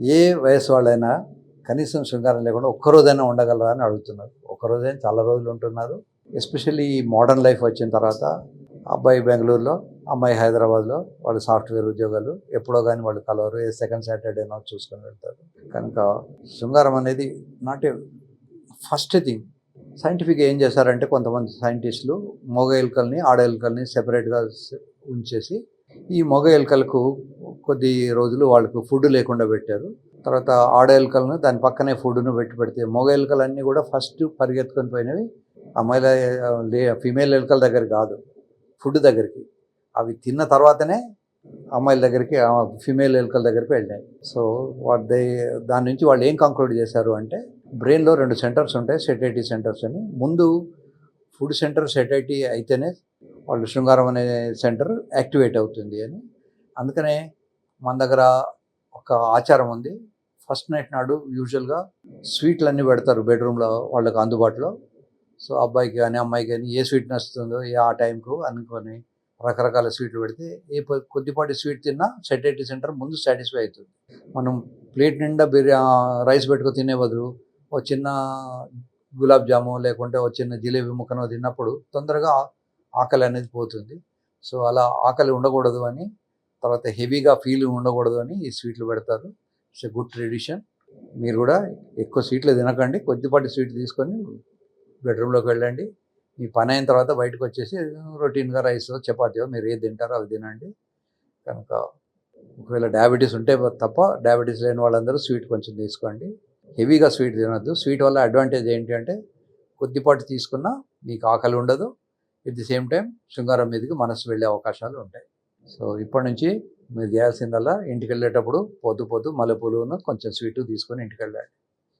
ఏ వయసు వాళ్ళైనా కనీసం శృంగారం లేకుండా ఒక్కరోజైనా ఉండగలరా అని అడుగుతున్నారు. ఒక్కరోజైనా చాలా రోజులు ఉంటున్నారు. ఎస్పెషల్లీ ఈ మోడర్న్ లైఫ్ వచ్చిన తర్వాత అబ్బాయి బెంగళూరులో అమ్మాయి హైదరాబాద్లో వాళ్ళు సాఫ్ట్వేర్ ఉద్యోగాలు ఎప్పుడో కానీ వాళ్ళు కలవరు. ఏ సెకండ్ సాటర్డేనో చూసుకొని వెళ్తారు. కనుక శృంగారం అనేది not a first thing. Scientific ఏం చేశారంటే కొంతమంది సైంటిస్టులు మగ ఎలుకల్ని ఆడ ఎలుకల్ని సెపరేట్గా ఉంచేసి ఈ మగ ఎలుకలకు కొద్ది రోజులు వాళ్ళకు ఫుడ్ లేకుండా పెట్టారు. తర్వాత ఆడ ఎలుకలను దాని పక్కనే ఫుడ్ను పెట్టి పెడితే మగ ఎలుకలన్నీ కూడా ఫస్ట్ పరిగెత్తుకొని పోయినవి. అమ్మాయిల లే ఫిమేల్ ఎలుకల దగ్గర కాదు ఫుడ్ దగ్గరికి. అవి తిన్న తర్వాతనే అమ్మాయిల దగ్గరికి ఫిమేల్ ఎలుకల దగ్గరికి వెళ్ళాయి సో వాట్ దే దాని నుంచి వాళ్ళు ఏం కంక్లూడ్ చేశారు అంటే బ్రెయిన్లో రెండు సెంటర్స్ ఉంటాయి సెటైటీ సెంటర్స్ అని. ముందు ఫుడ్ సెంటర్ సెటైటీ అయితేనే వాళ్ళు శృంగారం అనే సెంటర్ యాక్టివేట్ అవుతుంది అని. అందుకనే మన దగ్గర ఒక ఆచారం ఉంది. ఫస్ట్ నైట్ నాడు యూజువల్గా స్వీట్లు అన్నీ పెడతారు బెడ్రూమ్లో వాళ్ళకి అందుబాటులో. సో అబ్బాయికి కానీ అమ్మాయికి కానీ ఏ స్వీట్ నచ్చుతుందో ఏ ఆ టైంకు అనుకొని రకరకాల స్వీట్లు పెడితే ఏ కొద్దిపాటి స్వీట్ తిన్నా సెటైటీ సెంటర్ ముందు సాటిస్ఫై అవుతుంది. మనం ప్లేట్ నిండా బిర్యా రైస్ పెట్టుకో తినే బదులు ఓ చిన్న గులాబ్ జాము లేకుంటే ఓ చిన్న జిలేబీ ముక్కనో తిన్నప్పుడు తొందరగా ఆకలి అనేది పోతుంది. సో అలా ఆకలి ఉండకూడదు అని తర్వాత హెవీగా ఫీల్ ఉండకూడదు అని ఈ స్వీట్లు పెడతారు. It's a good tradition. మీరు కూడా ఎక్కువ స్వీట్లు తినకండి. కొద్దిపాటి స్వీట్ తీసుకొని బెడ్రూమ్లోకి వెళ్ళండి. మీ పని అయిన తర్వాత బయటకు వచ్చేసి రొటీన్గా రైస్ చపాతీయో మీరు ఏది తింటారో అవి తినండి. కనుక ఒకవేళ డయాబెటీస్ ఉంటే తప్ప డయాబెటీస్ లేని వాళ్ళందరూ స్వీట్ కొంచెం తీసుకోండి. హెవీగా స్వీట్ తినద్దు. స్వీట్ వల్ల అడ్వాంటేజ్ ఏంటి అంటే కొద్దిపాటి తీసుకున్నా మీకు ఆకలి ఉండదు. ఎట్ ది సేమ్ టైం శృంగారం మీదకి మనసు వెళ్ళే అవకాశాలు ఉంటాయి. సో ఇప్పటి నుంచి మీరు చేయాల్సిందల్లా ఇంటికి వెళ్ళేటప్పుడు పొద్దు పొద్దు మల్లెపూలును కొంచెం స్వీటు తీసుకొని ఇంటికి వెళ్ళాలి.